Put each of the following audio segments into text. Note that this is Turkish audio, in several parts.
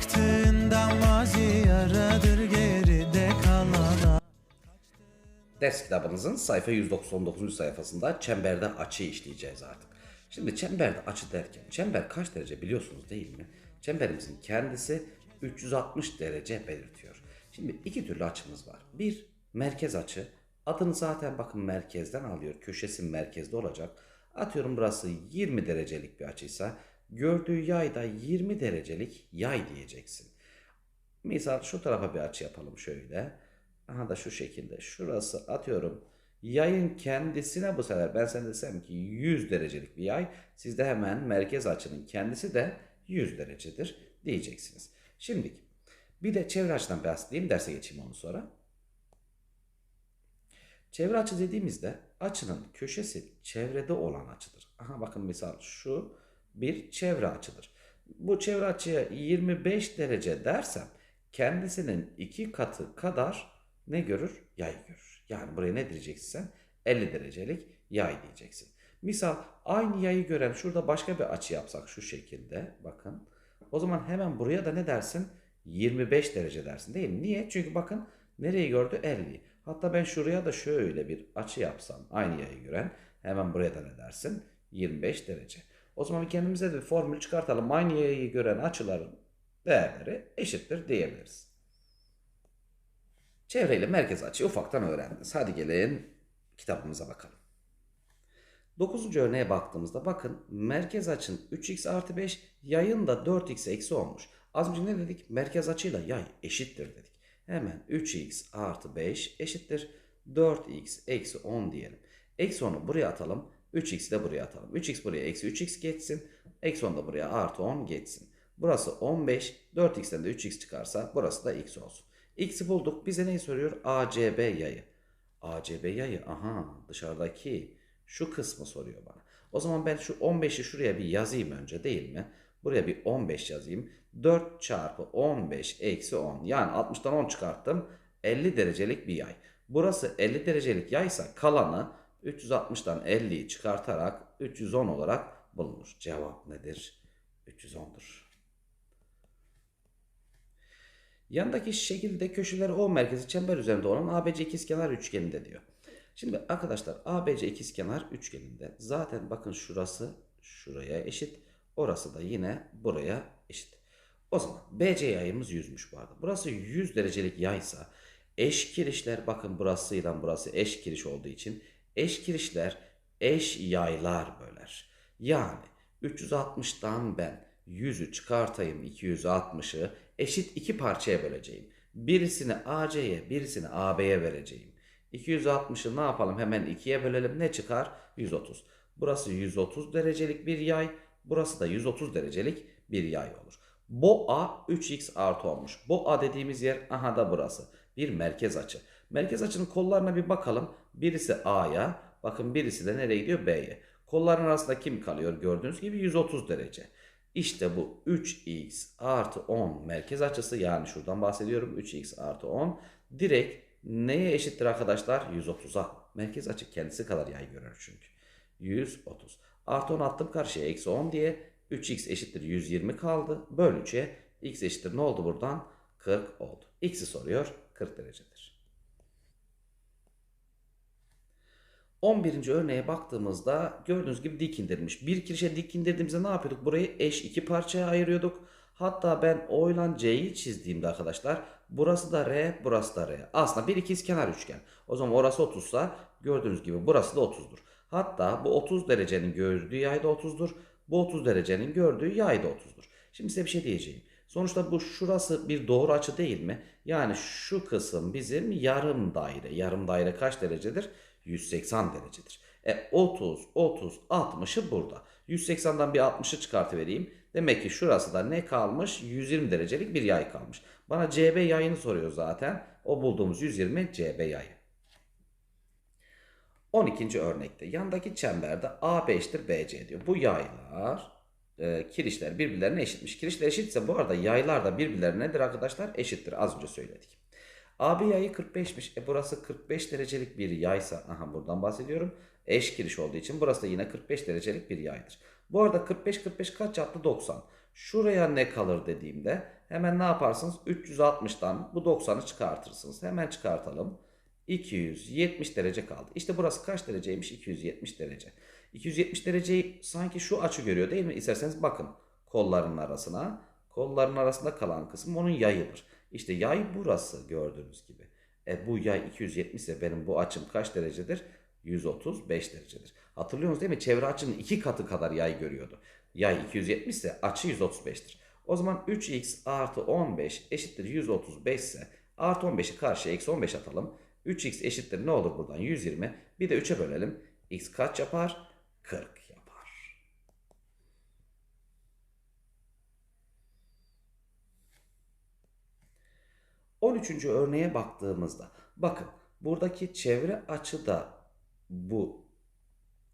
Baktığında mazi yaradır geride kalan Ders kitabınızın sayfa 199. sayfasında çemberde açı işleyeceğiz artık. Şimdi çemberde açı derken çember kaç derece biliyorsunuz değil mi? Çemberimizin kendisi 360 derece belirtiyor. Şimdi iki türlü açımız var. Bir merkez açı. Adını zaten bakın merkezden alıyor. Köşesi merkezde olacak. Atıyorum burası 20 derecelik bir açıysa gördüğü yay da 20 derecelik yay diyeceksin. Misal şu tarafa bir açı yapalım şöyle. Aha da şu şekilde. Şurası atıyorum. Yayın kendisine bu sefer ben sana desem ki 100 derecelik bir yay. Siz de hemen merkez açının kendisi de 100 derecedir diyeceksiniz. Şimdi bir de çevre açıdan bahsedeyim. Derse geçeyim onu sonra. Çevre açı dediğimizde açının köşesi çevrede olan açıdır. Aha bakın misal şu bir çevre açıdır. Bu çevre açıya 25 derece dersem kendisinin iki katı kadar ne görür? Yay görür. Yani buraya ne diyeceksin sen? 50 derecelik yay diyeceksin. Misal aynı yayı gören şurada başka bir açı yapsak şu şekilde bakın. O zaman hemen buraya da ne dersin? 25 derece dersin değil mi? Niye? Çünkü bakın nereyi gördü? 50'yi. Hatta ben şuraya da şöyle bir açı yapsam aynı yayı gören hemen buraya da ne dersin? 25 derece. O zaman kendimize de bir formül çıkartalım. Aynı yayı gören açıların değerleri eşittir diyebiliriz. Çevreyle merkez açıyı ufaktan öğrendiniz. Hadi gelin kitabımıza bakalım. 9. örneğe baktığımızda bakın merkez açın 3x artı 5 yayın da 4x eksi 10'muş. Az önce ne dedik? Merkez açıyla yay eşittir dedik. Hemen 3x artı 5 eşittir 4x eksi 10 diyelim. Eksi 10'u buraya atalım. 3x'i de buraya atalım. 3x buraya eksi 3x geçsin. Eksi 10 da buraya artı 10 geçsin. Burası 15. 4x'ten de 3x çıkarsa burası da x olsun. X'i bulduk. Bize neyi soruyor? ACB yayı. ACB yayı aha dışarıdaki şu kısmı soruyor bana. O zaman ben şu 15'i şuraya bir yazayım önce değil mi? Buraya bir 15 yazayım. 4 çarpı 15 eksi 10. Yani 60'tan 10 çıkarttım. 50 derecelik bir yay. Burası 50 derecelik yaysa kalanı 360'tan 50'yi çıkartarak 310 olarak bulunur. Cevap nedir? 310'dur. Yandaki şekilde köşeleri O merkezi çember üzerinde olan ABC ikizkenar üçgeninde diyor. Şimdi arkadaşlar ABC ikizkenar üçgeninde zaten bakın şurası şuraya eşit. Orası da yine buraya eşit. O zaman BC yayımız 100'müş bu arada. Burası 100 derecelik yaysa eş kirişler bakın burasıyla burası eş kiriş olduğu için eş kirişler eş yaylar böler. Yani 360'dan ben 100'ü çıkartayım 260'ı eşit iki parçaya böleceğim. Birisini AC'ye birisini AB'ye vereceğim. 260'ı ne yapalım hemen ikiye bölelim ne çıkar? 130. Burası 130 derecelik bir yay. Burası da 130 derecelik bir yay olur. Bu A 3x artı olmuş. Bu A dediğimiz yer aha da burası. Bir merkez açı. Merkez açının kollarına bir bakalım. Birisi A'ya bakın birisi de nereye gidiyor B'ye. Kolların arasında kim kalıyor gördüğünüz gibi 130 derece. İşte bu 3x artı 10 merkez açısı yani şuradan bahsediyorum 3x artı 10 direkt neye eşittir arkadaşlar? 130'a. Merkez açı kendisi kadar yay görür çünkü. 130. Artı 10 attım karşıya eksi 10 diye 3x eşittir 120 kaldı. Böl 3'e x eşittir ne oldu buradan? 40 oldu. X'i soruyor 40 derecedir. 11. örneğe baktığımızda gördüğünüz gibi dik indirmiş. Bir kirişe dik indirdiğimizde ne yapıyorduk? Burayı eş iki parçaya ayırıyorduk. Hatta ben O ile C'yi çizdiğimde arkadaşlar burası da R, burası da R. Aslında bir ikiz kenar üçgen. O zaman orası 30 sa gördüğünüz gibi burası da 30'dur. Hatta bu 30 derecenin gördüğü yay da 30'dur. Bu 30 derecenin gördüğü yay da 30'dur. Şimdi size bir şey diyeceğim. Sonuçta bu şurası bir doğru açı değil mi? Yani şu kısım bizim yarım daire. Yarım daire kaç derecedir? 180 derecedir. E 30, 30, 60'ı burada. 180'den bir 60'ı çıkartıvereyim. Demek ki şurası da ne kalmış? 120 derecelik bir yay kalmış. Bana CB yayını soruyor zaten. O bulduğumuz 120 CB yayı. 12. örnekte yandaki çemberde AB eşittir BC diyor. Bu yaylar e, kirişler birbirlerine eşitmiş. Kirişler eşitse bu arada yaylar da birbirlerine nedir arkadaşlar? Eşittir. Az önce söyledik. AB yayı 45'miş. E burası 45 derecelik bir yaysa, aha buradan bahsediyorum. Eş kiriş olduğu için burası da yine 45 derecelik bir yaydır. Bu arada 45 45 kaç yaptı? 90. Şuraya ne kalır dediğimde hemen ne yaparsınız? 360'tan bu 90'ı çıkartırsınız. Hemen çıkartalım. 270 derece kaldı. İşte burası kaç dereceymiş? 270 derece. 270 dereceyi sanki şu açı görüyor değil mi? İsterseniz bakın kolların arasına. Kolların arasında kalan kısım onun yayıdır. İşte yay burası gördüğünüz gibi. E bu yay 270 ise benim bu açım kaç derecedir? 135 derecedir. Hatırlıyorsunuz değil mi? Çevre açının iki katı kadar yay görüyordu. Yay 270 ise açı 135'tir. O zaman 3x artı 15 eşittir 135 ise artı 15'i karşıya eksi 15 atalım. 3x eşittir ne olur buradan? 120. Bir de 3'e bölelim. x kaç yapar? 40 13. örneğe baktığımızda bakın buradaki çevre açı da bu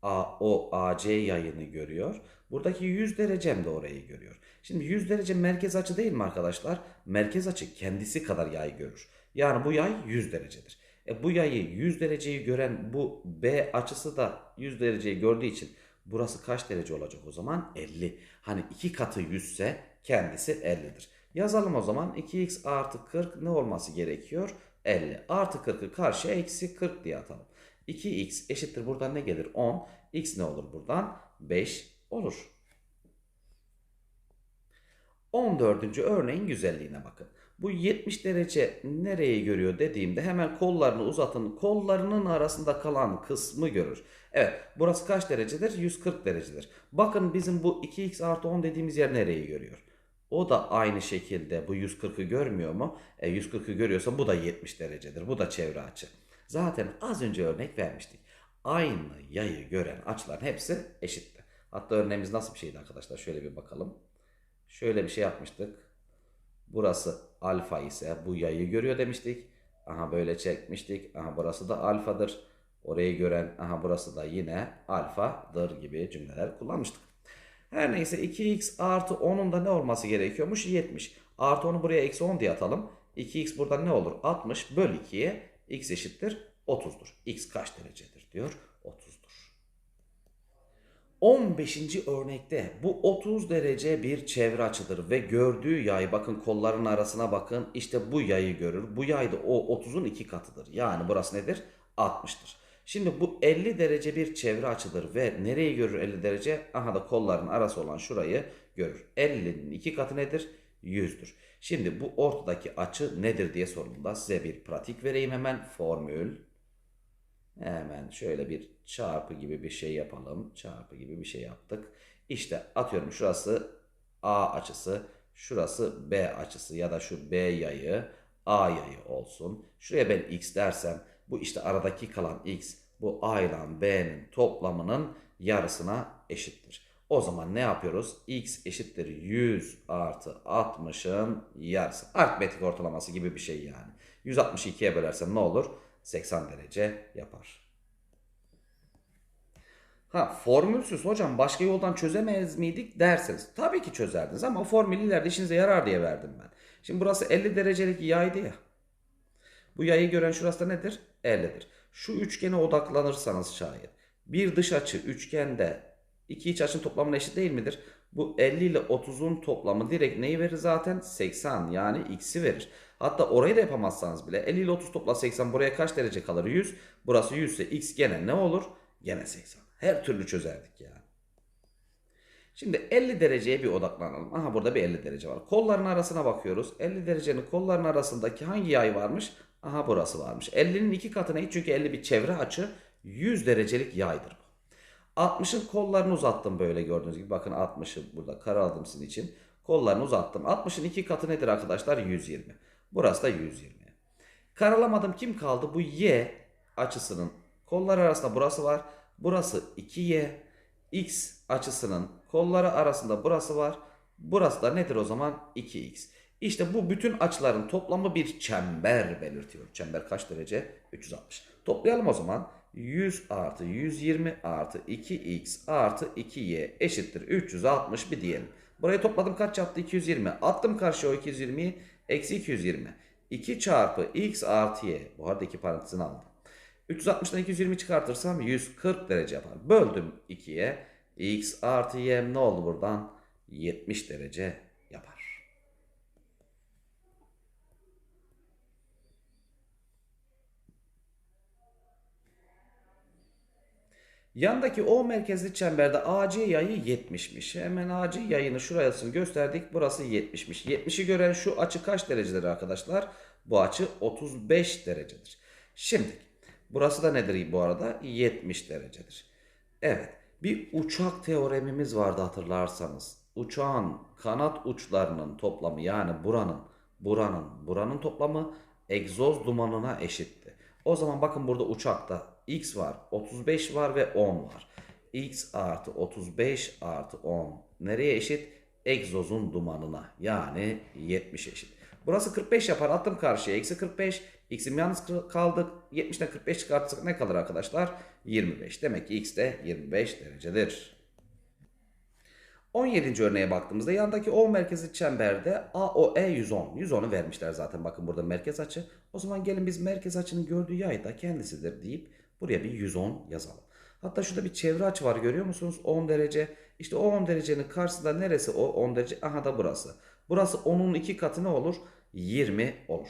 AO AC yayını görüyor. Buradaki 100 derecem de orayı görüyor. Şimdi 100 derece merkez açı değil mi arkadaşlar? Merkez açı kendisi kadar yay görür. Yani bu yay 100 derecedir. E bu yayı 100 dereceyi gören bu B açısı da 100 dereceyi gördüğü için burası kaç derece olacak o zaman? 50. Hani iki katı 100 ise kendisi 50'dir. Yazalım o zaman 2x artı 40 ne olması gerekiyor? 50. Artı 40'ı karşıya eksi 40 diye atalım. 2x eşittir buradan ne gelir? 10. x ne olur buradan? 5 olur. 14. örneğin güzelliğine bakın. Bu 70 derece nereyi görüyor dediğimde hemen kollarını uzatın. Kollarının arasında kalan kısmı görür. Evet burası kaç derecedir? 140 derecedir. Bakın bizim bu 2x artı 10 dediğimiz yer nereyi görüyor? O da aynı şekilde bu 140'ı görmüyor mu? E 140'ı görüyorsa bu da 70 derecedir. Bu da çevre açı. Zaten az önce örnek vermiştik. Aynı yayı gören açıların hepsi eşitti. Hatta örneğimiz nasıl bir şeydi arkadaşlar? Şöyle bir bakalım. Şöyle bir şey yapmıştık. Burası alfa ise bu yayı görüyor demiştik. Aha böyle çekmiştik. Aha burası da alfadır. Orayı gören aha burası da yine alfadır gibi cümleler kullanmıştık. Her neyse 2x artı 10'un da ne olması gerekiyormuş? 70. Artı 10'u buraya eksi 10 diye atalım. 2x buradan ne olur? 60 böl 2'ye x eşittir 30'dur. x kaç derecedir diyor? 30'dur. 15. örnekte bu 30 derece bir çevre açıdır ve gördüğü yay bakın kolların arasına bakın işte bu yayı görür. Bu yay da o 30'un iki katıdır. Yani burası nedir? 60'tır. Şimdi bu 50 derece bir çevre açıdır ve nereyi görür 50 derece? Aha da kolların arası olan şurayı görür. 50'nin iki katı nedir? 100'dür. Şimdi bu ortadaki açı nedir diye sorulduğunda size bir pratik vereyim hemen. Formül. Hemen şöyle bir çarpı gibi bir şey yapalım. Çarpı gibi bir şey yaptık. İşte atıyorum şurası A açısı, şurası B açısı ya da şu B yayı A yayı olsun. Şuraya ben x dersem bu işte aradaki kalan x bu A ile B'nin toplamının yarısına eşittir. O zaman ne yapıyoruz? x eşittir 100 artı 60'ın yarısı. Aritmetik ortalaması gibi bir şey yani. 162'ye bölersem ne olur? 80 derece yapar. Ha formülsüz hocam başka yoldan çözemez miydik derseniz. Tabii ki çözerdiniz ama formül ileride işinize yarar diye verdim ben. Şimdi burası 50 derecelik yaydı ya. Bu yayı gören şurası da nedir? 50'dir. Şu üçgene odaklanırsanız şayet. Bir dış açı üçgende iki iç açının toplamına eşit değil midir? Bu 50 ile 30'un toplamı direkt neyi verir zaten? 80 yani x'i verir. Hatta orayı da yapamazsanız bile 50 ile 30 topla 80 buraya kaç derece kalır? 100. Burası 100 ise x gene ne olur? Gene 80. Her türlü çözerdik yani. Şimdi 50 dereceye bir odaklanalım. Aha burada bir 50 derece var. Kolların arasına bakıyoruz. 50 derecenin kolların arasındaki hangi yay varmış? Aha burası varmış. 50'nin iki katına eşit çünkü 50 bir çevre açı 100 derecelik yaydır bu. 60'ın kollarını uzattım böyle gördüğünüz gibi. Bakın 60'ı burada karaladım sizin için. Kollarını uzattım. 60'ın iki katı nedir arkadaşlar? 120. Burası da 120. Karalamadım kim kaldı? Bu y açısının kolları arasında burası var. Burası 2y. x açısının kolları arasında burası var. Burası da nedir o zaman? 2x. İşte bu bütün açıların toplamı bir çember belirtiyor. Çember kaç derece? 360. Toplayalım o zaman. 100 artı 120 artı 2x artı 2y eşittir 360 bir diyelim. Burayı topladım kaç yaptı? 220. Attım karşıya o 220'yi. Eksi 220. 2 çarpı x artı y. Bu arada iki parantezini aldım. 360'dan 220 çıkartırsam 140 derece yapar. Böldüm 2'ye. x artı y ne oldu buradan? 70 derece yapar. Yandaki O merkezli çemberde AC yayı 70'miş. Hemen AC yayını şurasını gösterdik. Burası 70'miş. 70'i gören şu açı kaç derecedir arkadaşlar? Bu açı 35 derecedir. Şimdi burası da nedir bu arada? 70 derecedir. Evet. Bir uçak teoremimiz vardı hatırlarsanız. Uçağın kanat uçlarının toplamı yani buranın, buranın, buranın toplamı egzoz dumanına eşitti. O zaman bakın burada uçakta x var, 35 var ve 10 var. x artı 35 artı 10 nereye eşit? Egzozun dumanına yani 70 eşit. Burası 45 yapar attım karşıya eksi 45. X'im yalnız kaldık. 70'ten 45 çıkartırsak ne kalır arkadaşlar? 25. Demek ki x de 25 derecedir. 17. örneğe baktığımızda yandaki O merkezi çemberde AOE 110. 110'u vermişler zaten bakın burada merkez açı. O zaman gelin biz merkez açının gördüğü yay da kendisidir deyip buraya bir 110 yazalım. Hatta şurada bir çevre açı var görüyor musunuz? 10 derece. İşte o 10 derecenin karşısında neresi o 10 derece? Aha da burası. Burası 10'un iki katı ne olur? 20 olur.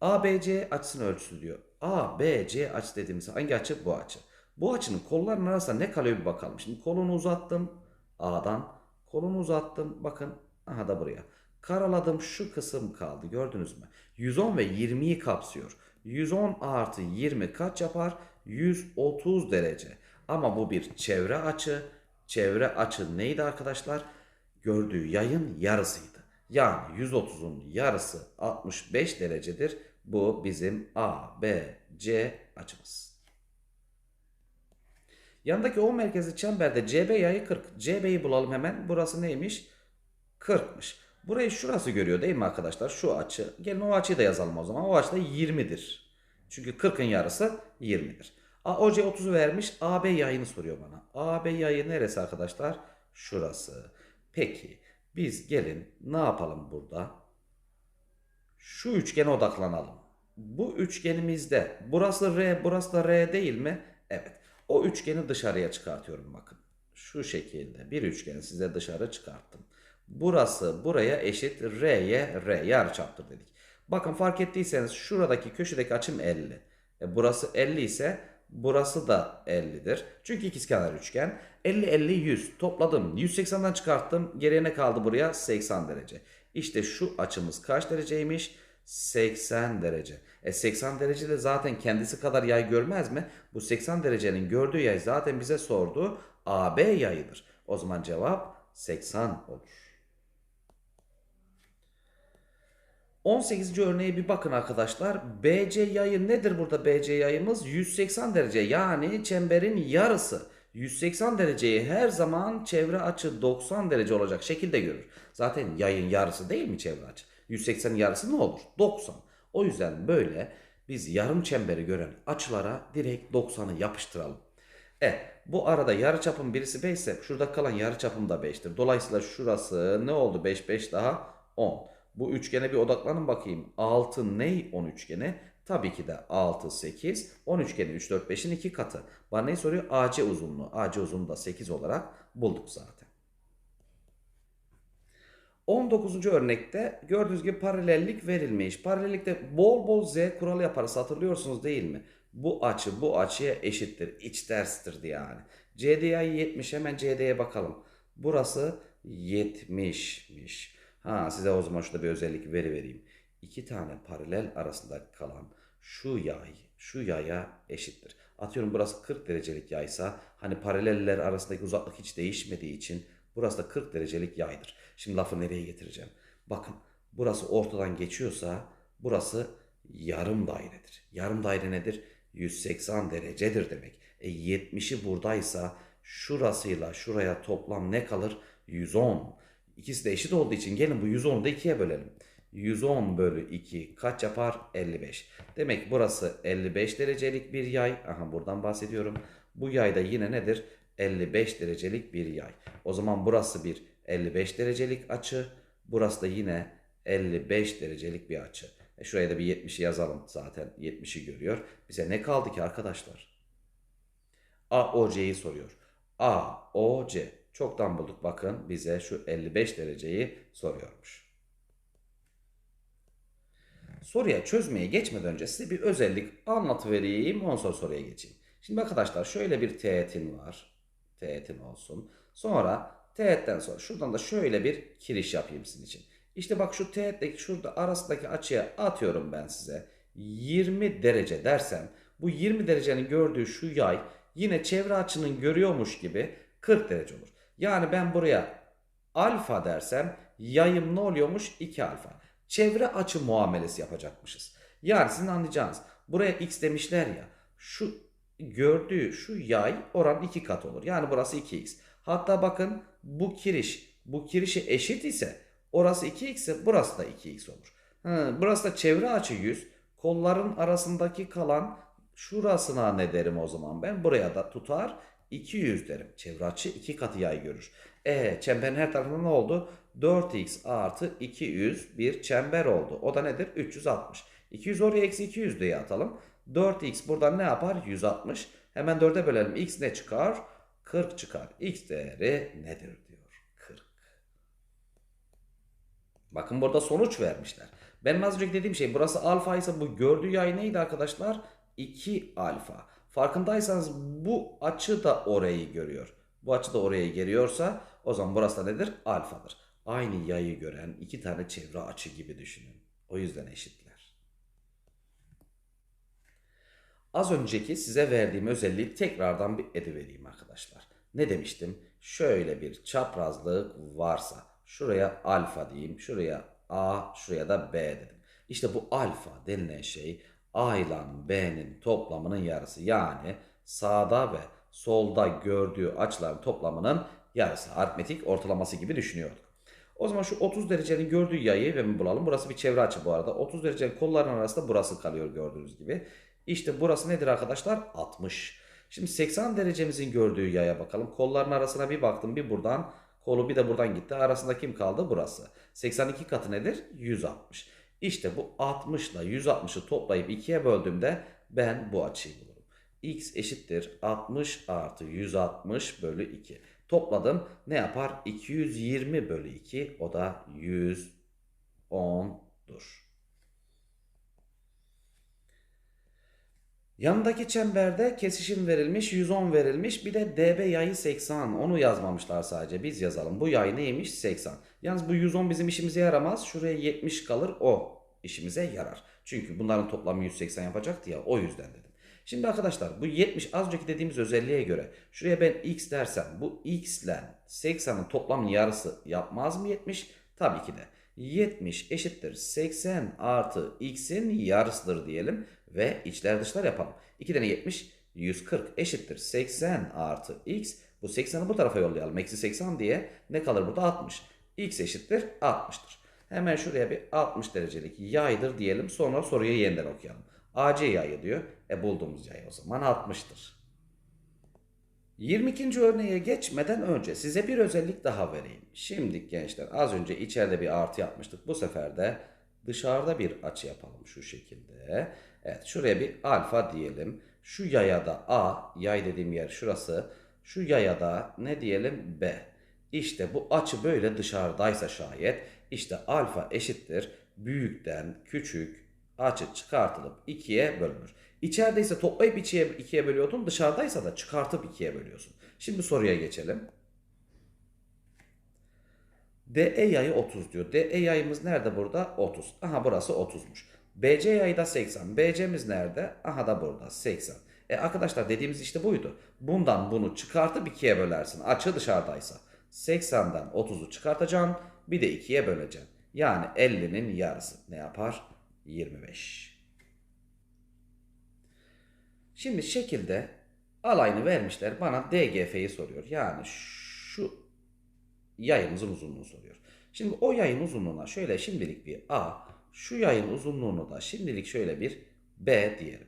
ABC açısının ölçüsü diyor. ABC açı dediğimiz hangi açı? Bu açı. Bu açının kollarının arasında ne kalıyor bir bakalım. Şimdi kolunu uzattım. A'dan. Kolunu uzattım. Bakın. Aha da buraya. Karaladım. Şu kısım kaldı. Gördünüz mü? 110 ve 20'yi kapsıyor. 110 artı 20 kaç yapar? 130 derece. Ama bu bir çevre açı. Çevre açı neydi arkadaşlar? Gördüğü yayın yarısıydı. Yani 130'un yarısı 65 derecedir. Bu bizim A, B, C açımız. Yandaki O merkezi çemberde CB yayı 40. CB'yi bulalım hemen. Burası neymiş? 40'mış. Burayı şurası görüyor değil mi arkadaşlar? Şu açı. Gelin o açıyı da yazalım o zaman. O açı da 20'dir. Çünkü 40'ın yarısı 20'dir. OC 30'u vermiş. AB yayını soruyor bana. AB yayı neresi arkadaşlar? Şurası. Peki biz gelin ne yapalım burada? Şu üçgene odaklanalım. Bu üçgenimizde burası R, burası da R değil mi? Evet. O üçgeni dışarıya çıkartıyorum bakın. Şu şekilde bir üçgeni size dışarı çıkarttım. Burası buraya eşit R'ye R yarıçaptır dedik. Bakın fark ettiyseniz şuradaki köşedeki açım 50. E burası 50 ise burası da 50'dir. Çünkü ikizkenar üçgen. 50 50 100 topladım. 180'den çıkarttım. Geriye ne kaldı buraya? 80 derece. İşte şu açımız kaç dereceymiş? 80 derece. E 80 derece de zaten kendisi kadar yay görmez mi? Bu 80 derecenin gördüğü yay zaten bize sordu. AB yayıdır. O zaman cevap 80 olur. 18. örneğe bir bakın arkadaşlar. BC yayı nedir burada BC yayımız? 180 derece yani çemberin yarısı. 180 dereceyi her zaman çevre açı 90 derece olacak şekilde görür. Zaten yayın yarısı değil mi çevre açı? 180'in yarısı ne olur? 90. O yüzden böyle biz yarım çemberi gören açılara direkt 90'ı yapıştıralım. E bu arada yarıçapın birisi 5 ise şurada kalan yarıçapım da 5'tir. Dolayısıyla şurası ne oldu? 5 5 daha 10. Bu üçgene bir odaklanın bakayım. 6 ney 10 üçgeni? Tabii ki de 6, 8. 10 üçgeni 3, 4, 5'in 2 katı. Bana ne soruyor? AC uzunluğu. AC uzunluğu da 8 olarak bulduk zaten. 19. örnekte gördüğünüz gibi paralellik verilmiş. Paralellikte bol bol z kuralı yaparız hatırlıyorsunuz değil mi? Bu açı bu açıya eşittir. İç terstir yani. CD'ye 70 hemen CD'ye bakalım. Burası 70'miş. Ha size o zaman şurada bir özellik veri vereyim. İki tane paralel arasında kalan şu yay şu yaya eşittir. Atıyorum burası 40 derecelik yaysa hani paraleller arasındaki uzaklık hiç değişmediği için burası da 40 derecelik yaydır. Şimdi lafı nereye getireceğim? Bakın burası ortadan geçiyorsa burası yarım dairedir. Yarım daire nedir? 180 derecedir demek. E 70'i buradaysa şurasıyla şuraya toplam ne kalır? 110. İkisi de eşit olduğu için gelin bu 110'u da 2'ye bölelim. 110 bölü 2 kaç yapar? 55. Demek ki burası 55 derecelik bir yay. Aha buradan bahsediyorum. Bu yay da yine nedir? 55 derecelik bir yay. O zaman burası bir 55 derecelik açı. Burası da yine 55 derecelik bir açı. E şuraya da bir 70'i yazalım zaten 70'i görüyor. Bize ne kaldı ki arkadaşlar? AOC'yi soruyor. AOC Çoktan bulduk bakın bize şu 55 dereceyi soruyormuş. Soruya çözmeye geçmeden önce size bir özellik anlatıvereyim ondan sonra soruya geçeyim. Şimdi arkadaşlar şöyle bir teğetin var. Teğetin olsun. Sonra teğetten sonra şuradan da şöyle bir kiriş yapayım sizin için. İşte bak şu teğetteki şurada arasındaki açıya atıyorum ben size. 20 derece dersem bu 20 derecenin gördüğü şu yay yine çevre açının görüyormuş gibi 40 derece olur. Yani ben buraya alfa dersem yayım ne oluyormuş? 2 alfa. Çevre açı muamelesi yapacakmışız. Yani sizin anlayacağınız buraya x demişler ya şu gördüğü şu yay oran 2 kat olur. Yani burası 2x. Hatta bakın bu kiriş bu kirişe eşit ise orası 2x ise burası da 2x olur. Ha, burası da çevre açı 100. Kolların arasındaki kalan şurasına ne derim o zaman ben? Buraya da tutar 200 derim. Çevre açı 2 katı yay görür. E çemberin her tarafında ne oldu? 4x artı 200 bir çember oldu. O da nedir? 360. 200 oraya eksi 200 diye atalım. 4x buradan ne yapar? 160. Hemen 4'e bölelim. x ne çıkar? 40 çıkar. x değeri nedir diyor. 40. Bakın burada sonuç vermişler. Benim az önce dediğim şey burası alfa ise bu gördüğü yay neydi arkadaşlar? 2 alfa. Farkındaysanız bu açı da orayı görüyor. Bu açı da orayı görüyorsa o zaman burası da nedir? Alfadır. Aynı yayı gören iki tane çevre açı gibi düşünün. O yüzden eşitler. Az önceki size verdiğim özelliği tekrardan bir edivereyim arkadaşlar. Ne demiştim? Şöyle bir çaprazlık varsa şuraya alfa diyeyim, şuraya A, şuraya da B dedim. İşte bu alfa denilen şey A ile B'nin toplamının yarısı. Yani sağda ve solda gördüğü açıların toplamının yarısı. Aritmetik ortalaması gibi düşünüyorduk. O zaman şu 30 derecenin gördüğü yayı ve bulalım. Burası bir çevre açı bu arada. 30 derecenin kolların arasında burası kalıyor gördüğünüz gibi. İşte burası nedir arkadaşlar? 60. Şimdi 80 derecemizin gördüğü yaya bakalım. Kolların arasına bir baktım. Bir buradan kolu bir de buradan gitti. Arasında kim kaldı? Burası. 82 katı nedir? 160. İşte bu 60 ile 160'ı toplayıp 2'ye böldüğümde ben bu açıyı bulurum. x eşittir 60 artı 160 bölü 2. Topladım ne yapar? 220 bölü 2 o da 110'dur. Yanındaki çemberde kesişim verilmiş, 110 verilmiş. Bir de DB yayı 80. Onu yazmamışlar sadece. Biz yazalım. Bu yay neymiş? 80. Yalnız bu 110 bizim işimize yaramaz. Şuraya 70 kalır. O işimize yarar. Çünkü bunların toplamı 180 yapacaktı ya. O yüzden dedim. Şimdi arkadaşlar bu 70 az önceki dediğimiz özelliğe göre şuraya ben x dersem bu x ile 80'in toplam yarısı yapmaz mı 70? Tabii ki de. 70 eşittir 80 artı x'in yarısıdır diyelim ve içler dışlar yapalım. 2 tane 70 140 eşittir 80 artı x. Bu 80'i bu tarafa yollayalım. Eksi 80 diye ne kalır burada 60. x eşittir 60'tır. Hemen şuraya bir 60 derecelik yaydır diyelim. Sonra soruyu yeniden okuyalım. AC yayı diyor. E bulduğumuz yay o zaman 60'tır. 22. örneğe geçmeden önce size bir özellik daha vereyim. Şimdi gençler az önce içeride bir artı yapmıştık. Bu sefer de dışarıda bir açı yapalım şu şekilde. Evet şuraya bir alfa diyelim. Şu yaya da A, yay dediğim yer şurası. Şu yaya da ne diyelim B. İşte bu açı böyle dışarıdaysa şayet işte alfa eşittir büyükten küçük açı çıkartılıp ikiye bölünür. İçerideyse toplayıp ikiye, ikiye bölüyordun dışarıdaysa da çıkartıp ikiye bölüyorsun. Şimdi soruya geçelim. DE yayı 30 diyor. DE yayımız nerede burada? 30. Aha burası 30'muş. BC yayı da 80. BC'miz nerede? Aha da burada 80. E arkadaşlar dediğimiz işte buydu. Bundan bunu çıkartıp ikiye bölersin. Açı dışarıdaysa. 80'den 30'u çıkartacaksın. Bir de ikiye böleceksin. Yani 50'nin yarısı ne yapar? 25. Şimdi şekilde alayını vermişler. Bana DGF'yi soruyor. Yani şu yayımızın uzunluğunu soruyor. Şimdi o yayın uzunluğuna şöyle şimdilik bir A, şu yayın uzunluğunu da şimdilik şöyle bir B diyelim.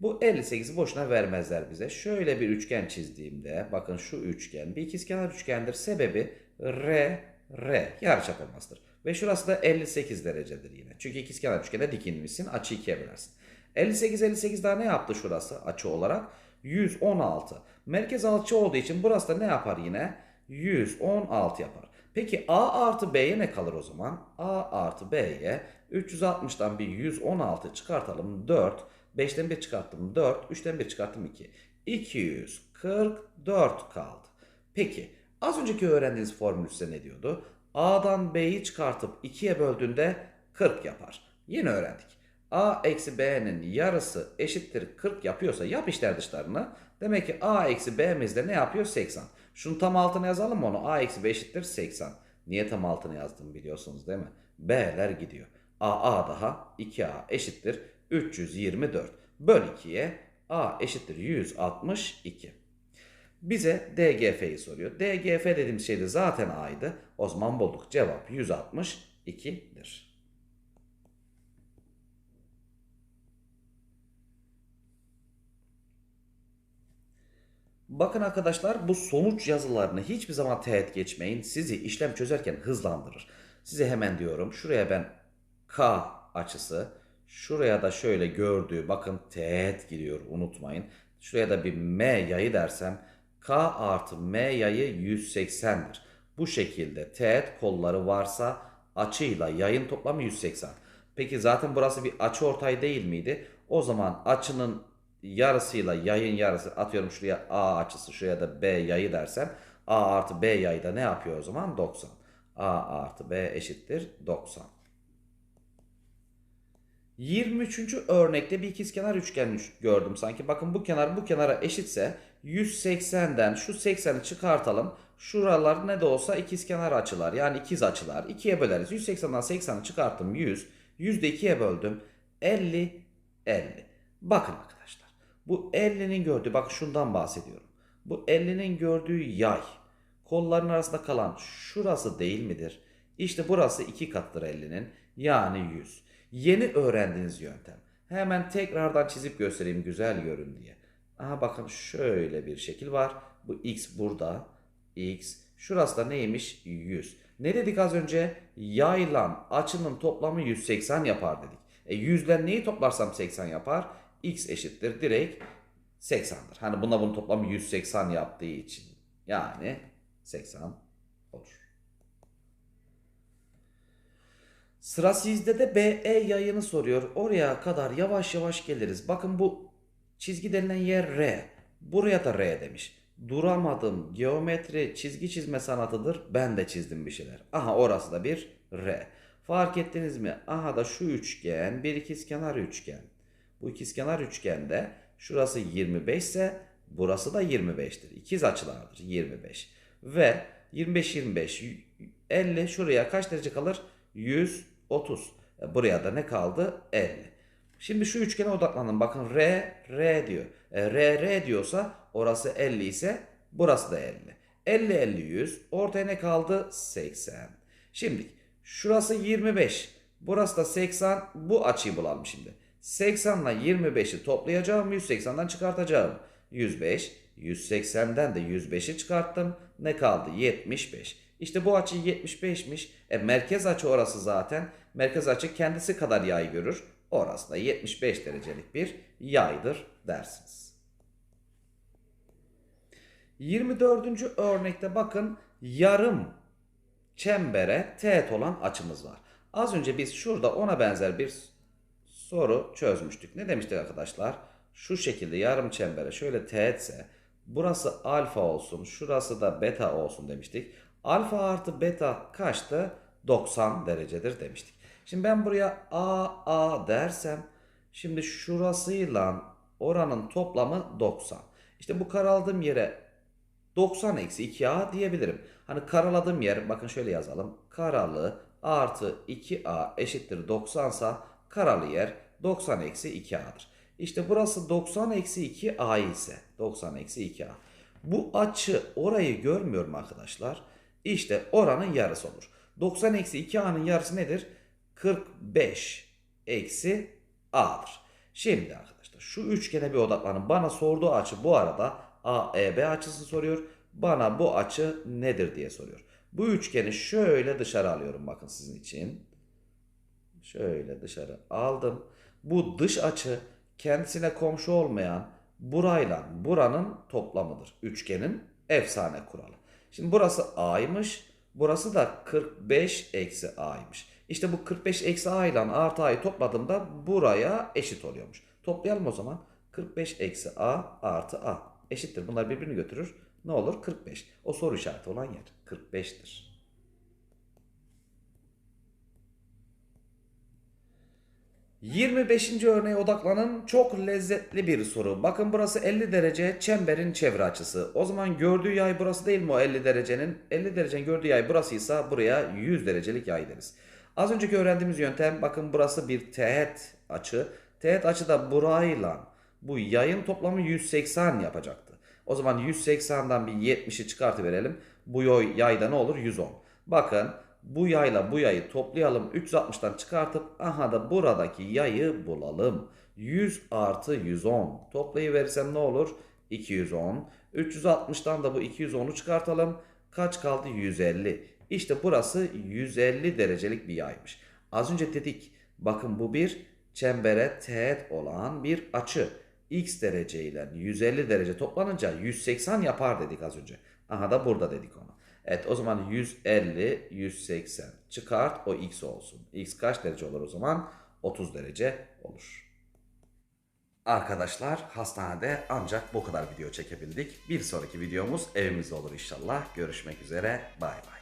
Bu 58'i boşuna vermezler bize. Şöyle bir üçgen çizdiğimde bakın şu üçgen bir ikizkenar üçgendir. Sebebi R, R yarıçap olmasıdır. Ve şurası da 58 derecedir yine. Çünkü ikizkenar üçgene dikilmişsin. Açı ikiye bölersin. 58 58 daha ne yaptı şurası açı olarak? 116. Merkez açı olduğu için burası da ne yapar yine? 116 yapar. Peki A artı B'ye ne kalır o zaman? A artı B'ye 360'dan bir 116 çıkartalım 4. 5'ten 1 çıkarttım 4. 3'ten 1 çıkarttım 2. 244 kaldı. Peki az önceki öğrendiğiniz formül size ne diyordu? A'dan B'yi çıkartıp 2'ye böldüğünde 40 yapar. Yeni öğrendik. A eksi B'nin yarısı eşittir 40 yapıyorsa yap işler dışlarını. Demek ki A eksi B'miz de ne yapıyor? 80. Şunu tam altına yazalım mı onu? A eksi B eşittir 80. Niye tam altına yazdım biliyorsunuz değil mi? B'ler gidiyor. A A daha 2A eşittir 324. Böl 2'ye A eşittir 162. Bize DGF'yi soruyor. DGF dediğimiz şey de zaten A'ydı. O zaman bulduk. Cevap 162'dir. Bakın arkadaşlar bu sonuç yazılarını hiçbir zaman teğet geçmeyin. Sizi işlem çözerken hızlandırır. Size hemen diyorum şuraya ben K açısı şuraya da şöyle gördüğü bakın teğet gidiyor unutmayın. Şuraya da bir M yayı dersem K artı M yayı 180'dir. Bu şekilde teğet kolları varsa açıyla yayın toplamı 180. Peki zaten burası bir açı ortay değil miydi? O zaman açının yarısıyla yayın yarısı atıyorum şuraya A açısı şuraya da B yayı dersem A artı B yayı da ne yapıyor o zaman? 90. A artı B eşittir 90. 23. örnekte bir ikizkenar üçgen gördüm sanki. Bakın bu kenar bu kenara eşitse 180'den şu 80'i çıkartalım. Şuralar ne de olsa ikizkenar açılar. Yani ikiz açılar. 2'ye böleriz. 180'den 80'i çıkarttım 100. 100'de 2'ye böldüm. 50 50. Bakın arkadaşlar. Bu 50'nin gördüğü bak şundan bahsediyorum. Bu 50'nin gördüğü yay kolların arasında kalan şurası değil midir? İşte burası iki kattır 50'nin yani 100. Yeni öğrendiğiniz yöntem. Hemen tekrardan çizip göstereyim güzel görün diye. Aha bakın şöyle bir şekil var. Bu x burada. x. Şurası da neymiş? 100. Ne dedik az önce? Yaylan açının toplamı 180 yapar dedik. E 100'den neyi toplarsam 80 yapar? X eşittir direkt 80'dir. Hani buna bunun toplamı 180 yaptığı için. Yani 80 olur. Sıra sizde de BE yayını soruyor. Oraya kadar yavaş yavaş geliriz. Bakın bu çizgi denilen yer R. Buraya da R demiş. Duramadım. Geometri çizgi çizme sanatıdır. Ben de çizdim bir şeyler. Aha orası da bir R. Fark ettiniz mi? Aha da şu üçgen bir ikizkenar üçgen. Bu ikizkenar üçgende şurası 25 ise burası da 25'tir. İkiz açılardır 25. Ve 25 25 50 şuraya kaç derece kalır? 130. E, Buraya da ne kaldı? 50. Şimdi şu üçgene odaklanın. Bakın R, R diyor. E, R, R diyorsa orası 50 ise burası da 50. 50, 50, 100. Ortaya ne kaldı? 80. Şimdi şurası 25. Burası da 80. Bu açıyı bulalım şimdi. 80 ile 25'i toplayacağım. 180'den çıkartacağım. 105. 180'den de 105'i çıkarttım. Ne kaldı? 75. İşte bu açı 75'miş. E, merkez açı orası zaten. Merkez açı kendisi kadar yay görür. Orası da 75 derecelik bir yaydır dersiniz. 24. örnekte bakın yarım çembere teğet olan açımız var. Az önce biz şurada ona benzer bir soru çözmüştük. Ne demiştik arkadaşlar? Şu şekilde yarım çembere şöyle teğetse burası alfa olsun şurası da beta olsun demiştik. Alfa artı beta kaçtı? 90 derecedir demiştik. Şimdi ben buraya A A dersem şimdi şurasıyla oranın toplamı 90. İşte bu karaladığım yere 90 eksi 2A diyebilirim. Hani karaladığım yer bakın şöyle yazalım. Karalı artı 2A eşittir 90 sa karalı yer 90 eksi 2A'dır. İşte burası 90 eksi 2A ise 90 eksi 2A. Bu açı orayı görmüyorum arkadaşlar. İşte oranın yarısı olur. 90 eksi 2A'nın yarısı nedir? 45 eksi A'dır. Şimdi arkadaşlar şu üçgene bir odaklanın. Bana sorduğu açı bu arada AEB açısı soruyor. Bana bu açı nedir diye soruyor. Bu üçgeni şöyle dışarı alıyorum bakın sizin için. Şöyle dışarı aldım. Bu dış açı kendisine komşu olmayan burayla buranın toplamıdır. Üçgenin efsane kuralı. Şimdi burası a'ymış. Burası da 45 eksi a'ymış. İşte bu 45 eksi a ile artı a'yı topladığımda buraya eşit oluyormuş. Toplayalım o zaman. 45 eksi a artı a eşittir. Bunlar birbirini götürür. Ne olur? 45. O soru işareti olan yer 45'tir. ...25. örneğe odaklanın çok lezzetli bir soru. Bakın burası 50 derece çemberin çevre açısı. O zaman gördüğü yay burası değil mi o 50 derecenin? 50 derecenin gördüğü yay burasıysa buraya 100 derecelik yay deriz. Az önceki öğrendiğimiz yöntem bakın burası bir teğet açı. Teğet açı da burayla bu yayın toplamı 180 yapacaktı. O zaman 180'den bir 70'i çıkartıverelim. Bu yay- yayda ne olur? 110. Bakın bu yayla bu yayı toplayalım. 360'tan çıkartıp aha da buradaki yayı bulalım. 100 artı 110. Toplayıversem ne olur? 210. 360'tan da bu 210'u çıkartalım. Kaç kaldı? 150. İşte burası 150 derecelik bir yaymış. Az önce dedik. Bakın bu bir çembere teğet olan bir açı. X derece ile 150 derece toplanınca 180 yapar dedik az önce. Aha da burada dedik onu. Evet o zaman 150, 180 çıkart o x olsun. X kaç derece olur o zaman? 30 derece olur. Arkadaşlar hastanede ancak bu kadar video çekebildik. Bir sonraki videomuz evimizde olur inşallah. Görüşmek üzere. Bay bay.